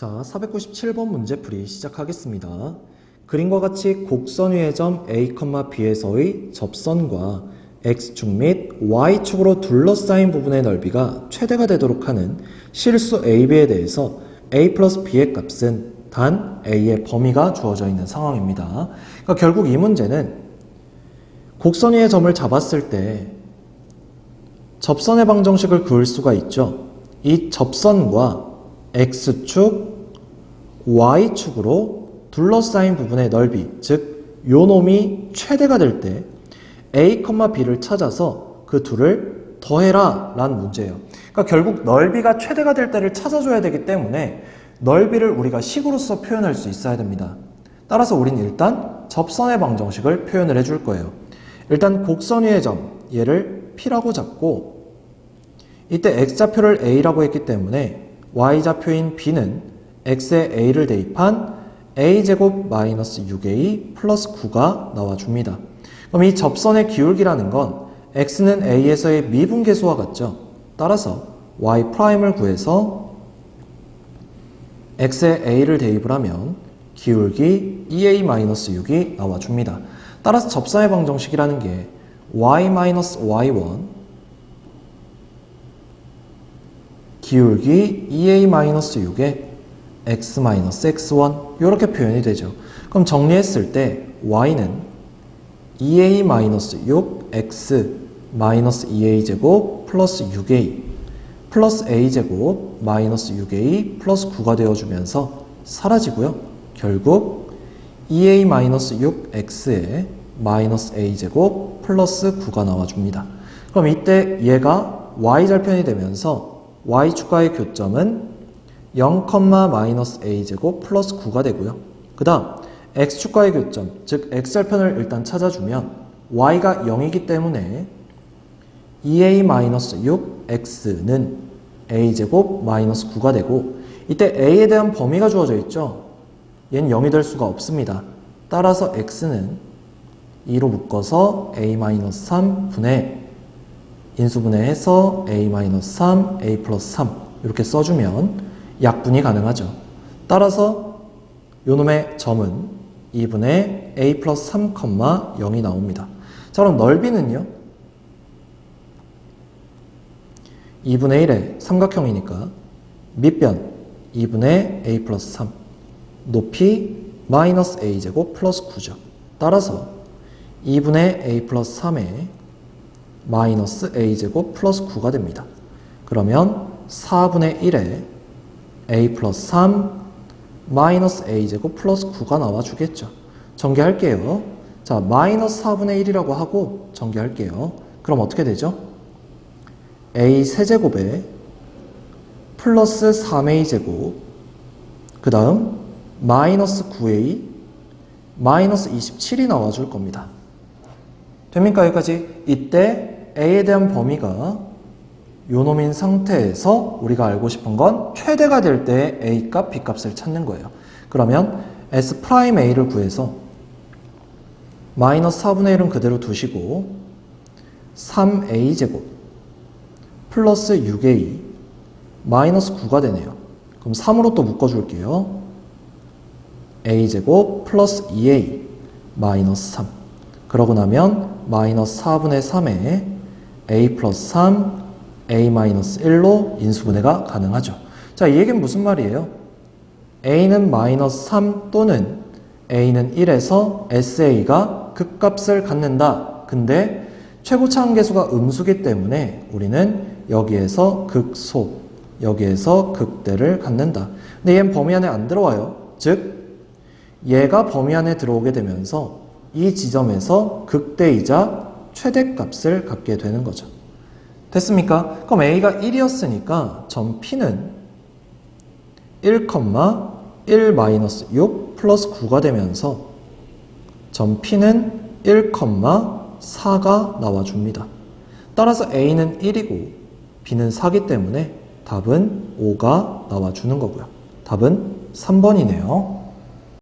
자, 497번 문제풀이 시작하겠습니다. 그림과 같이 곡선 위의 점 A, B에서의 접선과 X축 및 Y축으로 둘러싸인 부분의 넓이가 최대가 되도록 하는 실수 AB에 대해서 A 플러스 B의 값은 단 A의 범위가 주어져 있는 상황입니다. 그러니까 결국 이 문제는 곡선 위의 점을 잡았을 때 접선의 방정식을 그을 수가 있죠. 이 접선과 X축, Y축으로 둘러싸인 부분의 넓이, 즉, 요 놈이 최대가 될 때 A, B를 찾아서 그 둘을 더해라 라는 문제예요. 그러니까 결국 넓이가 최대가 될 때를 찾아줘야 되기 때문에 넓이를 우리가 식으로서 표현할 수 있어야 됩니다. 따라서 우린 일단 접선의 방정식을 표현을 해줄 거예요. 일단 곡선 위의 점, 얘를 P라고 잡고 이때 X좌표를 A라고 했기 때문에 Y좌표인 B는 X에 A를 대입한 A제곱 마이너스 6A 플러스 9가 나와줍니다. 그럼 이 접선의 기울기라는 건 X는 A에서의 미분계수와 같죠. 따라서 Y'을 구해서 X에 A를 대입을 하면 기울기 2A-6이 나와줍니다. 따라서 접선의 방정식이라는 게 Y-Y1 기울기 2a-6에 x-x1 이렇게 표현이 되죠. 그럼 정리했을 때 y는 2a-6 x-2a 제곱 플러스 6a 플러스 a 제곱 마이너스 6a 플러스 9가 되어주면서 사라지고요. 결국 2a-6 x에 마이너스 a 제곱 플러스 9가 나와줍니다. 그럼 이때 얘가 y절편이 되면서 y축과의 교점은 0, 마이너스 a제곱 플러스 9가 되고요. 그 다음 x축과의 교점, 즉 x절편을 일단 찾아주면 y가 0이기 때문에 2a-6x는 a제곱 마이너스 9가 되고 이때 a에 대한 범위가 주어져 있죠. 얘는 0이 될 수가 없습니다. 따라서 x는 2로 묶어서 a-3 분의 인수분해해서 a-3, a 플러스 3 이렇게 써주면 약분이 가능하죠. 따라서 요놈의 점은 2분의 a 플러스 3, 0이 나옵니다. 자 그럼 넓이는요? 2분의 1의 삼각형이니까 밑변 2분의 a 플러스 3 높이 마이너스 a제곱 플러스 9죠. 따라서 2분의 a 플러스 3에 마이너스 a제곱 플러스 9가 됩니다. 그러면 4분의 1에 a 플러스 3 마이너스 a제곱 플러스 9가 나와주겠죠. 전개할게요. 자, 마이너스 4분의 1이라고 하고 전개할게요. 그럼 어떻게 되죠? a 세제곱에 플러스 3a 제곱 그 다음 마이너스 9a 마이너스 27이 나와줄 겁니다. 됩니까? 여기까지? 이때 A에 대한 범위가 요놈인 상태에서 우리가 알고 싶은 건 최대가 될때 A 값, B 값을 찾는 거예요. 그러면 S'A를 구해서 마이너스 4분의 1은 그대로 두시고 3A제곱 플러스 6A 마이너스 9가 되네요. 그럼 3으로 또 묶어줄게요. A제곱 플러스 2A 마이너스 3 그러고 나면 마이너스 4분의 3에 a 플러스 3, a 마이너스 1로 인수분해가 가능하죠. 자, 이 얘기는 무슨 말이에요? a는 마이너스 3 또는 a는 1에서 sa가 극값을 갖는다. 근데 최고차 한계수가 음수기 때문에 우리는 여기에서 극소, 여기에서 극대를 갖는다. 근데 얘는 범위 안에 안 들어와요. 즉, 얘가 범위 안에 들어오게 되면서 이 지점에서 극대이자 최대값을 갖게 되는 거죠. 됐습니까? 그럼 A가 1이었으니까 점 P는 1, 1-6 플러스 9가 되면서 점 P는 1, 4가 나와줍니다. 따라서 A는 1이고 B는 4기 때문에 답은 5가 나와주는 거고요. 답은 3번이네요.